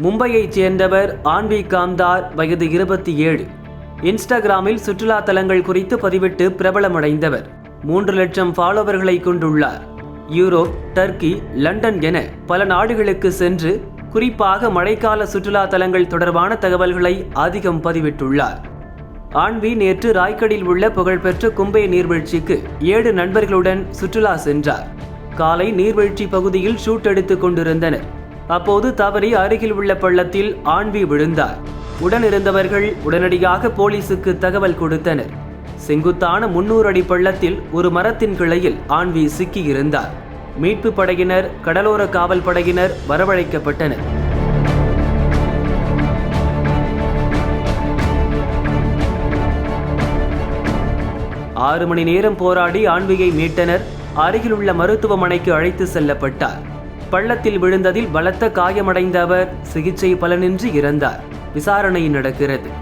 மும்பையைச் சேர்ந்தவர் ஆன்வி காம்தார் வயது இருபத்தி ஏழு. இன்ஸ்டாகிராமில் சுற்றுலா தலங்கள் குறித்து பதிவிட்டு பிரபலமடைந்தவர். மூன்று லட்சம் ஃபாலோவர்களை கொண்டுள்ளார். யூரோப் டர்க்கி லண்டன் என பல நாடுகளுக்கு சென்று குறிப்பாக மழைக்கால சுற்றுலா தலங்கள் தொடர்பான தகவல்களை அதிகம் பதிவிட்டுள்ளார். ஆண்வி நேற்று ராய்கடில் உள்ள புகழ்பெற்ற கும்பே நீர்வீழ்ச்சிக்கு ஏழு நண்பர்களுடன் சுற்றுலா சென்றார். காலை நீர்வீழ்ச்சி பகுதியில் ஷூட் எடுத்துக் கொண்டிருந்தனர். அப்போது தவறி அருகில் உள்ள பள்ளத்தில் ஆண்வி விழுந்தார். உடனிருந்தவர்கள் உடனடியாக போலீசுக்கு தகவல் கொடுத்தனர். செங்குத்தான முன்னூறு அடி பள்ளத்தில் ஒரு மரத்தின் கிளையில் ஆண்வி சிக்கியிருந்தார். மீட்பு படையினர் கடலோர காவல் படையினர் வரவழைக்கப்பட்டனர். ஆறு மணி நேரம் போராடி ஆண்வியை மீட்டனர். அருகில் உள்ள மருத்துவமனைக்கு அழைத்து செல்லப்பட்டார். பள்ளத்தில் விழுந்ததில் பலத்த காயமடைந்த அவர் சிகிச்சை பலனின்றி இறந்தார். விசாரணை நடக்கிறது.